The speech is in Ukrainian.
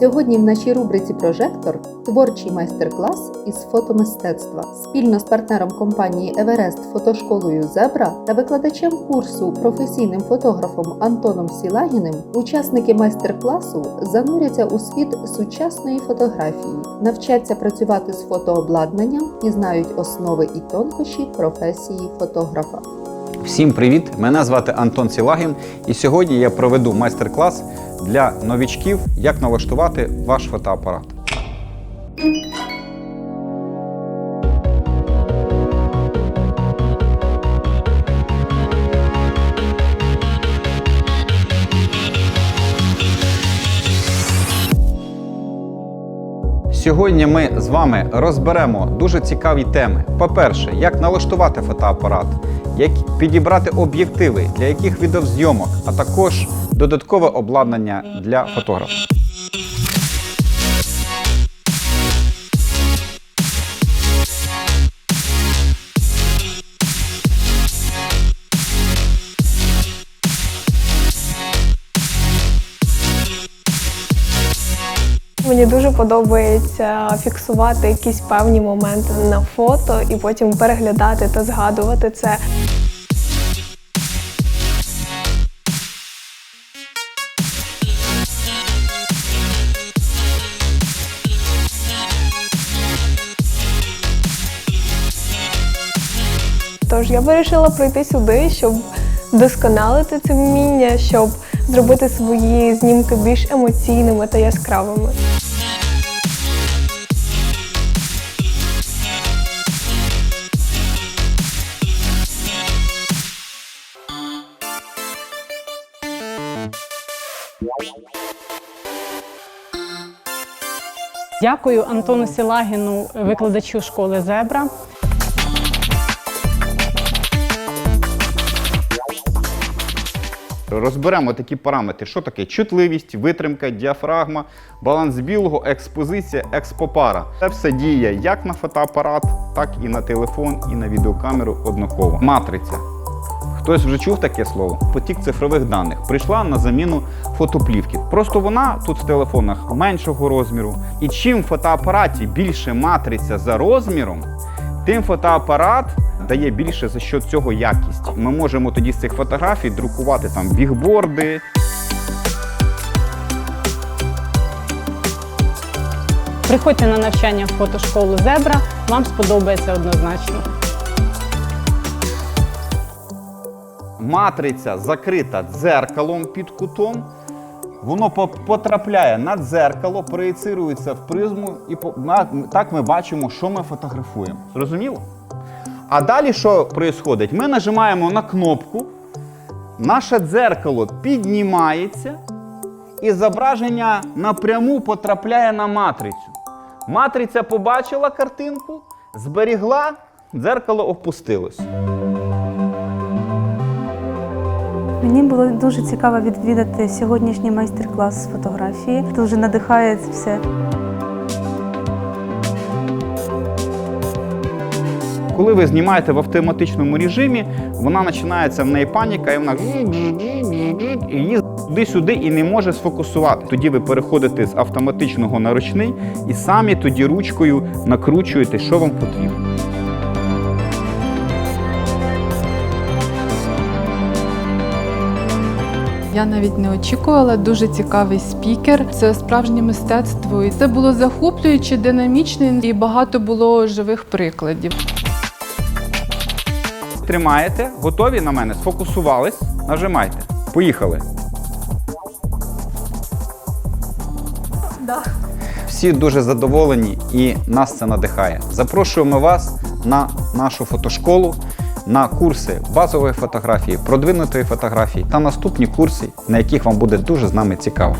Сьогодні в нашій рубриці Прожектор творчий майстер-клас із фотомистецтва спільно з партнером компанії Еверест фотошколою Зебра та викладачем курсу професійним фотографом Антоном Сілагіним. Учасники майстер-класу зануряться у світ сучасної фотографії, навчаться працювати з фотообладнанням, пізнають основи і тонкощі професії фотографа. Всім привіт! Мене звати Антон Сілагін, і сьогодні я проведу майстер-клас для новічків, як налаштувати ваш фотоапарат. Сьогодні ми з вами розберемо дуже цікаві теми. По-перше, як налаштувати фотоапарат, як підібрати об'єктиви, для яких відеозйомок, а також додаткове обладнання для фотографа. Мені дуже подобається фіксувати якісь певні моменти на фото і потім переглядати та згадувати це. Тож я вирішила прийти сюди, щоб вдосконалити це вміння, щоб зробити свої знімки більш емоційними та яскравими. Дякую Антону Сілагіну, викладачу школи Зебра. Розберемо такі параметри, що таке чутливість, витримка, діафрагма, баланс білого, експозиція, експопара. Це все діє як на фотоапарат, так і на телефон, і на відеокамеру однаково. Матриця. Хтось вже чув таке слово? Потік цифрових даних прийшла на заміну фотоплівки. Просто вона тут в телефонах меншого розміру. І чим в фотоапараті більше матриця за розміром, тим фотоапарат дає більше за що цього якість. Ми можемо тоді з цих фотографій друкувати там бігборди. Приходьте на навчання в фотошколу Зебра, вам сподобається однозначно. Матриця закрита дзеркалом під кутом. Воно потрапляє на дзеркало, проєцирується в призму, і так ми бачимо, що ми фотографуємо. Зрозуміло? А далі що відбувається? Ми нажимаємо на кнопку, наше дзеркало піднімається, і зображення напряму потрапляє на матрицю. Матриця побачила картинку, зберігла, дзеркало опустилось. Мені було дуже цікаво відвідати сьогоднішній майстер-клас з фотографії. Дуже надихає все. Коли ви знімаєте в автоматичному режимі, вона починається в неї паніка, і вона і її туди-сюди і не може сфокусувати. Тоді ви переходите з автоматичного на ручний і самі тоді ручкою накручуєте, що вам потрібно. Я навіть не очікувала. Дуже цікавий спікер. Це справжнє мистецтво. І це було захоплююче, динамічне і багато було живих прикладів. Тримаєте, готові на мене, сфокусувались, нажимайте. Поїхали. Всі дуже задоволені і нас це надихає. Запрошуємо вас на нашу фотошколу, на курси базової фотографії, продвинутої фотографії та наступні курси, на яких вам буде дуже з нами цікаво.